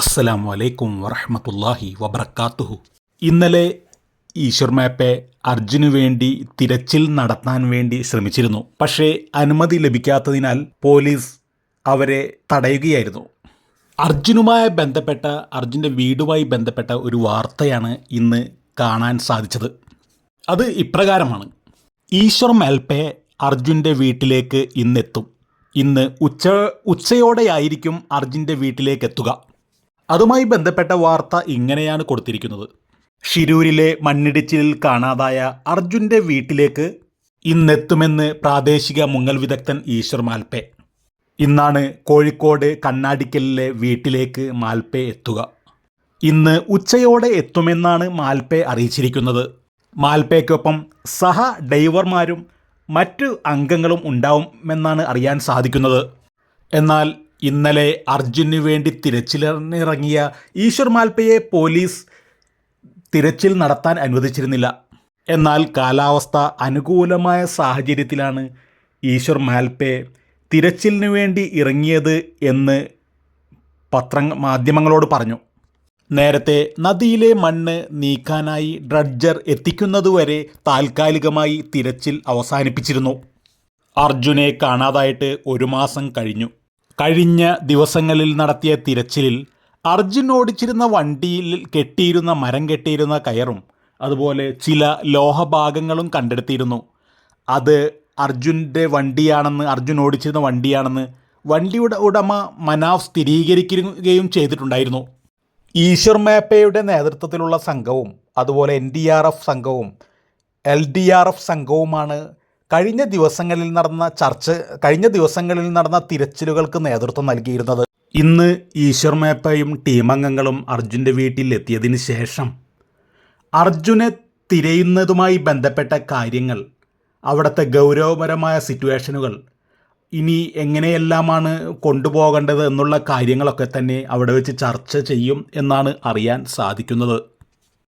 അസ്സലാമു വലൈക്കും വറഹമത്തല്ലാഹി വബർക്കാത്തുഹു ഇന്നലെ ഈശ്വർ മാപ്പെ അർജുനു വേണ്ടി തിരച്ചിൽ നടത്താൻ വേണ്ടി ശ്രമിച്ചിരുന്നു. പക്ഷേ അനുമതി ലഭിക്കാത്തതിനാൽ പോലീസ് അവരെ തടയുകയായിരുന്നു. അർജുനുമായി ബന്ധപ്പെട്ട അർജുന്റെ വീടുമായി ബന്ധപ്പെട്ട ഒരു വാർത്തയാണ് ഇന്ന് കാണാൻ സാധിച്ചത്. അത് ഇപ്രകാരമാണ്. ഈശ്വർ മേൽപ്പെ അർജുന്റെ വീട്ടിലേക്ക് ഇന്നെത്തും. ഇന്ന് ഉച്ച ഉച്ചയോടെയായിരിക്കും അർജുന്റെ വീട്ടിലേക്ക് എത്തുക അതുമായി ബന്ധപ്പെട്ട വാർത്ത ഇങ്ങനെയാണ് കൊടുത്തിരിക്കുന്നത്. ഷിരൂരിലെ മണ്ണിടിച്ചിലിൽ കാണാതായ അർജുന്റെ വീട്ടിലേക്ക് ഇന്നെത്തുമെന്ന് പ്രാദേശിക മുങ്ങൽ വിദഗ്ധൻ ഈശ്വർ മാൽപേ. ഇന്നാണ് കോഴിക്കോട് കണ്ണാടിക്കലിലെ വീട്ടിലേക്ക് മാൽപേ എത്തുക. ഇന്ന് ഉച്ചയോടെ എത്തുമെന്നാണ് മാൽപ്പെ അറിയിച്ചിരിക്കുന്നത്. മാൽപ്പയ്ക്കൊപ്പം സഹ ഡൈവർമാരും മറ്റു അംഗങ്ങളും ഉണ്ടാവുമെന്നാണ് അറിയാൻ സാധിക്കുന്നത്. എന്നാൽ ഇന്നലെ അർജുനു വേണ്ടി തിരച്ചിലിറങ്ങിയ ഈശ്വർ മാൽപ്പയെ പോലീസ് തിരച്ചിൽ നടത്താൻ അനുവദിച്ചിരുന്നില്ല. എന്നാൽ കാലാവസ്ഥ അനുകൂലമായ സാഹചര്യത്തിലാണ് ഈശ്വർ മാൽപ്പെ തിരച്ചിലിനു വേണ്ടി ഇറങ്ങിയത് എന്ന് പത്ര മാധ്യമങ്ങളോട് പറഞ്ഞു. നേരത്തെ നദിയിലെ മണ്ണ് നീക്കാനായി ഡ്രഡ്ജർ എത്തിക്കുന്നതുവരെ താൽക്കാലികമായി തിരച്ചിൽ അവസാനിപ്പിച്ചിരുന്നു. അർജുനെ കാണാതായിട്ട് ഒരു മാസം കഴിഞ്ഞു. കഴിഞ്ഞ ദിവസങ്ങളിൽ നടത്തിയ തിരച്ചിലിൽ അർജുൻ ഓടിച്ചിരുന്ന വണ്ടിയിൽ കെട്ടിയിരുന്ന മരം കെട്ടിയിരുന്ന കയറും അതുപോലെ ചില ലോഹഭാഗങ്ങളും കണ്ടെടുത്തിരുന്നു. അത് അർജുന്റെ വണ്ടിയാണെന്ന് അർജുൻ ഓടിച്ചിരുന്ന വണ്ടിയാണെന്ന് വണ്ടിയുടെ ഉടമ മനാഫ് സ്ഥിരീകരിക്കുകയും ചെയ്തിട്ടുണ്ടായിരുന്നു. ഈശ്വർ മേപ്പയുടെ നേതൃത്വത്തിലുള്ള സംഘവും അതുപോലെ എൻ ഡി ആർ എഫ് സംഘവും എൽ ഡി ആർ എഫ് സംഘവുമാണ് കഴിഞ്ഞ ദിവസങ്ങളിൽ നടന്ന ചർച്ച കഴിഞ്ഞ ദിവസങ്ങളിൽ നടന്ന തിരച്ചിലുകൾക്ക് നേതൃത്വം നൽകിയിരുന്നത്. ഇന്ന് ഈശ്വർ മേപ്പയും ടീമംഗങ്ങളും അർജുന്റെ വീട്ടിൽ എത്തിയതിന് ശേഷം അർജുനെ തിരയുന്നതുമായി ബന്ധപ്പെട്ട കാര്യങ്ങൾ അവിടുത്തെ ഗൗരവപരമായ സിറ്റുവേഷനുകൾ ഇനി എങ്ങനെയെല്ലാമാണ് കൊണ്ടുപോകേണ്ടത് എന്നുള്ള കാര്യങ്ങളൊക്കെ തന്നെ അവിടെ വെച്ച് ചർച്ച ചെയ്യും എന്നാണ് അറിയാൻ സാധിക്കുന്നത്.